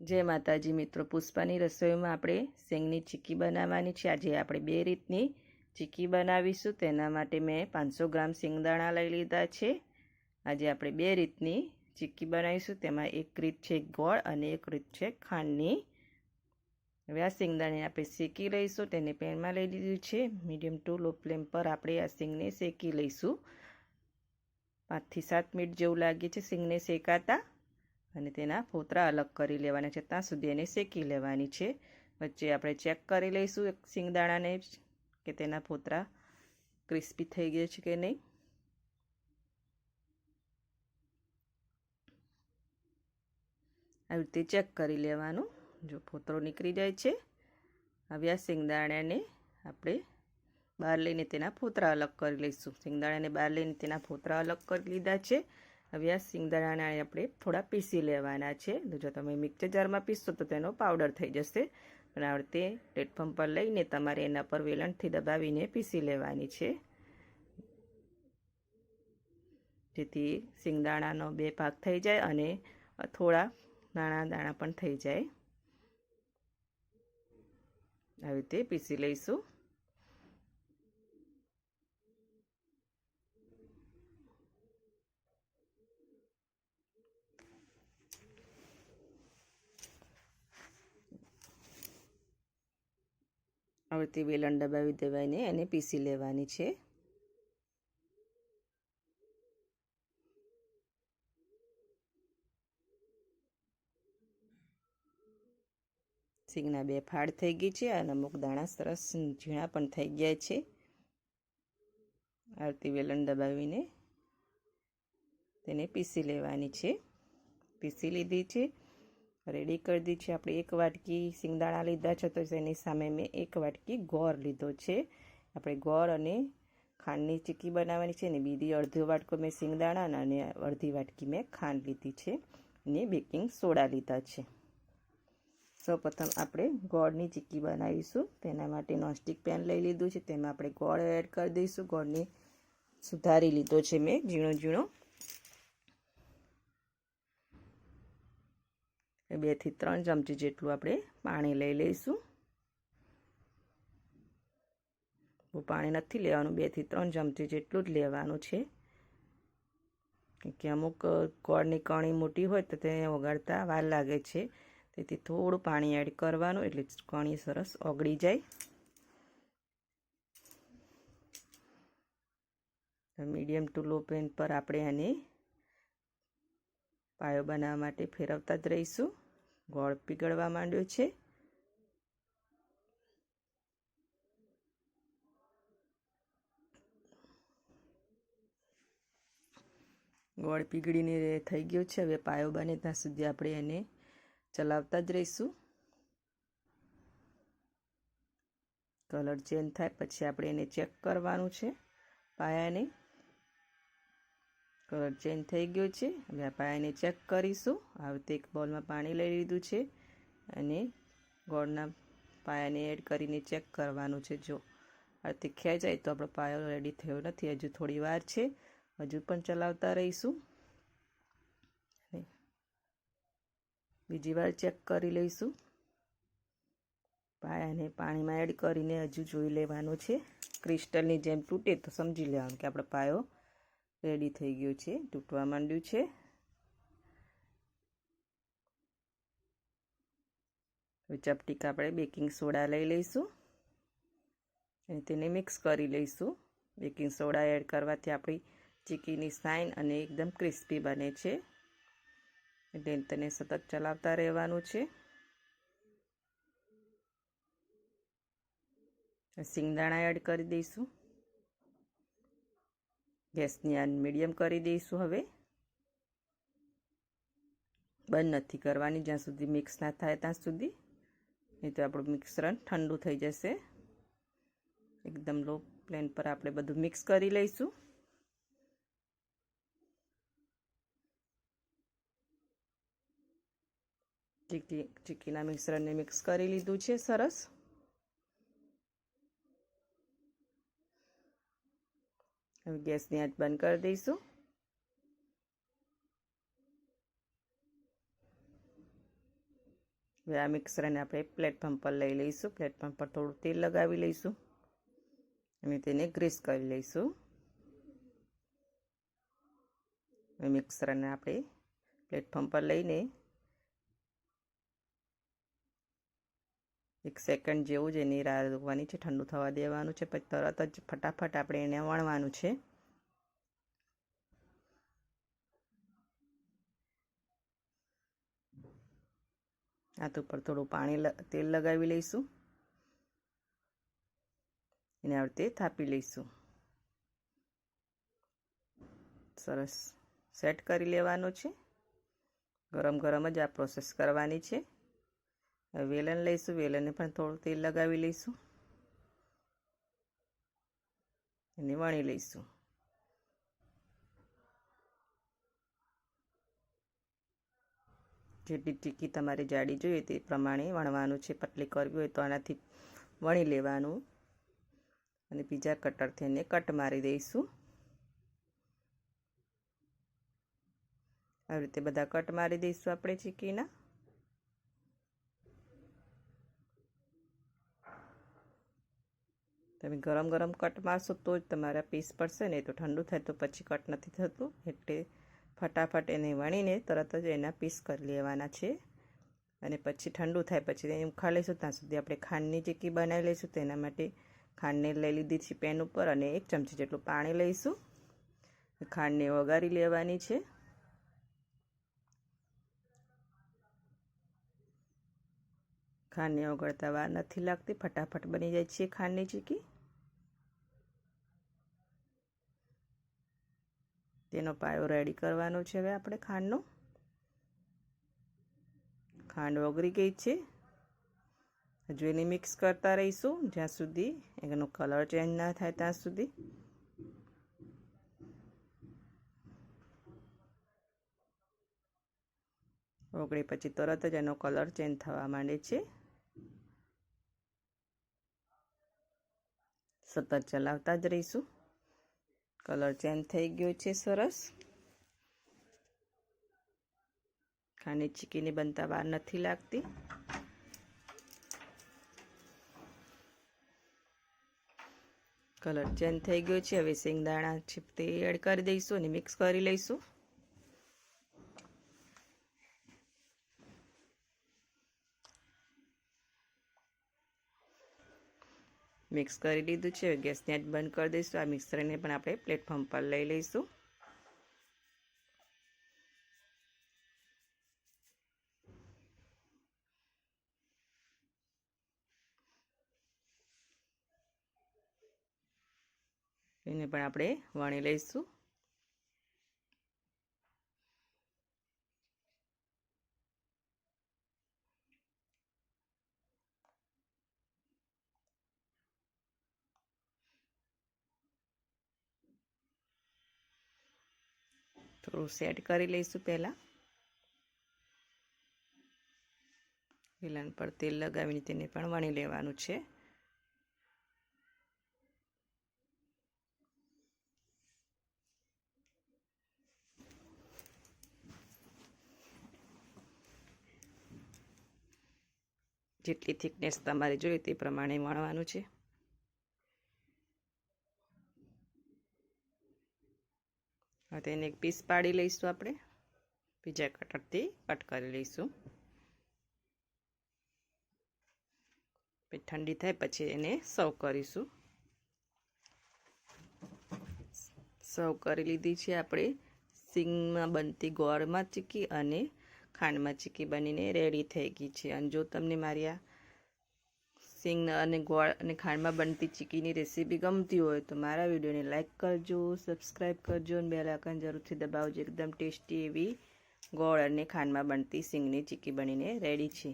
જય માતાજી મિત્રો, પુષ્પાની રસોઈમાં આપણે શેંગની ચીક્કી બનાવવાની છે. આજે આપણે બે રીતની ચીક્કી બનાવીશું. તેના માટે મેં પાંચસો ગ્રામ શેંગદાણા લઈ લીધા છે. આજે આપણે બે રીતની ચીક્કી બનાવીશું. તેમાં એક રીત છે ગોળ અને એક રીત છે ખાંડની. હવે આ સિંગદાણાને આપણે શેકી લઈશું. તેને પેનમાં લઈ લીધું છે. મીડિયમ ટુ લો ફ્લેમ પર આપણે આ શેંગને શેકી લઈશું. પાંચથી સાત મિનિટ જેવું લાગે છે શેંગને શેકાતા. અને તેના ફોતરા અલગ કરી લેવાના છે. ત્યાં સુધી એને શેકી લેવાની છે. વચ્ચે આપણે ચેક કરી લઈશું સિંગદાણાને કે તેના ફોતરા ક્રિસ્પી થઈ ગયા છે કે નહીં. આવી રીતે ચેક કરી લેવાનું. જો ફોતરો નીકળી જાય છે, હવે આ સિંગદાણાને આપણે બહાર લઈને તેના ફોતરા અલગ કરી લઈશું. સિંગદાણાને બહાર લઈને તેના ફોતરા અલગ કરી લીધા છે. હવે આ સિંગદાણાને આપણે થોડા પીસી લેવાના છે. તો જો તમે મિક્સર જારમાં પીસશો તો તેનો પાવડર થઈ જશે. પણ આ તે પ્લેટફોર્મ પર લઈને તમારે એના પર વેલણથી દબાવીને પીસી લેવાની છે. જેથી સિંગદાણાનો બે ભાગ થઈ જાય અને થોડા દાણા દાણા પણ થઈ જાય. આવી રીતે પીસી લઈશું. હવે વેલણ દબાવી દેવાઈને એને પીસી લેવાની છે. સિંગના બે ફાડ થઈ ગઈ છે અને અમુક દાણા સરસ ઝીણા પણ થઈ ગયા છે. આરતી વેલણ દબાવીને તેને પીસી લેવાની છે. પીસી લીધી છે. રેડી કરી દીધી છે. આપણે એક વાટકી સિંગદાણા લીધા છે, તો તેની સામે મેં એક વાટકી ગોળ લીધો છે. આપણે ગોળ અને ખાંડની ચીક્કી બનાવવાની છે ને બીજી અડધો વાટકો મેં સિંગદાણા અને અડધી વાટકી મેં ખાંડ લીધી છે ને બેકિંગ સોડા લીધા છે. સૌપ્રથમ આપણે ગોળની ચીક્કી બનાવીશું. તેના માટે નોનસ્ટિક પેન લઈ લીધું છે. તેમાં આપણે ગોળ એડ કરી દઈશું. ગોળને સુધારી લીધો છે મેં ઝીણો ઝીણો. બેથી ત્રણ ચમચી જેટલું આપણે પાણી લઈ લઈશું. બહુ પાણી નથી લેવાનું બેથી ત્રણ ચમચી જેટલું જ લેવાનું છે. કે અમુક ગોળની કણી મોટી હોય તો તેને ઓગાળતા વાર લાગે છે. તેથી થોડું પાણી એડ કરવાનું, એટલે કણી સરસ ઓગળી જાય. મીડિયમ ટુ લો પેન પર આપણે આને પાયો બનાવવા માટે ફેરવતા જ રહીશું. ગોળ પીગળવા માંડ્યો છે. ગોળ પીગળીને થઈ ગયો છે. હવે પાયો બને ત્યાં સુધી આપણે એને ચલાવતા જ રહીશું. કલર ચેન્જ થાય, પછી આપણે એને ચેક કરવાનું છે પાયાને. કલર ચેન્જ થઈ ગયો છે. હવે આ પાયાને ચેક કરીશું. આ રીતે એક બોલમાં પાણી લઈ લીધું છે અને ગોળના પાયાને એડ કરીને ચેક કરવાનું છે. જો આ રીતે ખેંચાય તો આપણો પાયો રેડી થયો નથી. હજુ થોડી વાર છે. હજુ પણ ચલાવતા રહીશું. બીજી વાર ચેક કરી લઈશું. પાયાને પાણીમાં એડ કરીને હજુ જોઈ લેવાનું છે. ક્રિસ્ટલની જેમ તૂટે તો સમજી લેવાનું કે આપણો પાયો રેડી થઈ ગયું છે, તૂટવા માંડ્યું છે. ચપટીક આપણે બેકિંગ સોડા લઈ લઈશું અને તેને મિક્સ કરી લઈશું. બેકિંગ સોડા એડ કરવાથી આપણી ચીકીની સાઇન અને એકદમ ક્રિસ્પી બને છે. એટલે તેને સતત ચલાવતા રહેવાનું છે. સિંગદાણા એડ કરી દઈશું. ગેસની આ મીડિયમ કરી દઈશું હવે. બંધ નથી કરવાની, જ્યાં સુધી મિક્સ ના થાય ત્યાં સુધી. નહીં તો આપણું મિશ્રણ ઠંડુ થઈ જશે. એકદમ લો પ્લેન પર આપણે બધું મિક્સ કરી લઈશું. ચીકી ચીકીના મિશ્રણને મિક્સ કરી લીધું છે સરસ. હવે ગેસની આંચ બંધ કરી દઈશું. હવે આ મિક્સરને આપણે પ્લેટફોર્મ પર લઈ લઈશું. પ્લેટફોર્મ પર થોડું તેલ લગાવી લઈશું. અને તેને ગ્રીસ કરી લઈશું. મિક્સરને આપણે પ્લેટફોર્મ પર લઈને એક સેકન્ડ જેવું જ એની રાહ રોકવાની છે. ઠંડુ થવા દેવાનું છે. પછી તરત જ ફટાફટ આપણે એને વણવાનું છે. હાથ ઉપર થોડું પાણી તેલ લગાવી લઈશું. એને આ રીતે થાપી લઈશું. સરસ. સેટ કરી લેવાનો છે. ગરમ ગરમ જ આ પ્રોસેસ કરવાની છે. વેલણ લઈશું, વેલણને પણ થોડું તેલ લગાવી લઈશું. એને વણી લઈશું. જેટલી ટીકી તમારે જાડી જોઈએ તે પ્રમાણે વણવાનું છે, પતલી કરવી હોય તો આનાથી વણી લેવાનું. અને બીજા કટરથી એને કટ મારી દઈશું. આવી રીતે બધા કટ મારી દઈશું આપણે ચીકીના. તમે ગરમ ગરમ કટ મારશો તો જ તમારા પીસ પડશે ને તો ઠંડુ થાય તો પછી કટ નથી થતું. એટલે ફટાફટ એને વણીને તરત જ એના પીસ કરી લેવાના છે. અને પછી ઠંડુ થાય પછી એને ઉખાડી લઈશું ત્યાં સુધી આપણે ખાંડની ચીકી બનાવી લઈશું તેના માટે ખાંડને લઈ લીધી છે પેન ઉપર અને એક ચમચી જેટલું પાણી લઈશું. ખાંડને વગારી લેવાની છે. ખાંડને ઓગળતા વાર નથી લાગતી, ફટાફટ બની જાય છે ખાંડની ચીકી તેનો પાયો રેડી કરવાનો છે હવે આપણે ખાંડનો. ખાંડ ઓગળી ગઈ છે. હજુ એને મિક્સ કરતા રહીશું, જ્યાં સુધી એનો કલર ચેન્જ ના થાય ત્યાં સુધી. ઓગળી પછી તરત જ એનો કલર ચેન્જ થવા માંડે છે. સતત ચલાવતા જ રહીશું. કલર ચેન્જ થઈ ગયો છે સરસ. ખાંડની ચીકીની બનતા વાર નથી લાગતી. કલર ચેન્જ થઈ ગયો છે. હવે શેંગદાણા છે એડ કરી દઈશું અને મિક્સ કરી લઈશું. મિક્સ કરી લીધું છે. ગેસને જ બંધ કરી દઈશું. આ મિક્સરને પણ આપણે પ્લેટફોર્મ પર લઈ લઈશું. એને પણ આપણે વણી લઈશું. થોડું સેટ કરી લઈશું પહેલાં. વેલણ પર તેલ લગાવીને તેને પણ વણી લેવાનું છે. જેટલી થિકનેસ તમારે જોઈએ તે પ્રમાણે વણવાનું છે. હવે તેને એક પીસ પાડી લઈશું આપણે. બીજા કટરથી કટ કરી લઈશું. ઠંડી થાય પછી એને સર્વ કરીશું. સર્વ કરી લીધી છે આપણે. સિંગમાં બનતી ગોળમાં ચીકી અને ખાંડમાં ચીકી બનીને રેડી થઈ ગઈ છે. અને જો તમને મારી આ સિંગ અને ગોળ અને ખાંડમાં બનતી ચીકીની રેસીપી ગમતી હોય તો મારા વિડીયોને લાઇક કરજો સબસ્ક્રાઈબ કરજો અને બેલ આઇકન જરૂરથી દબાવજો. એકદમ ટેસ્ટી એવી ગોળ અને ખાંડમાં બનતી સિંગની ચીકી બનીને રેડી છે.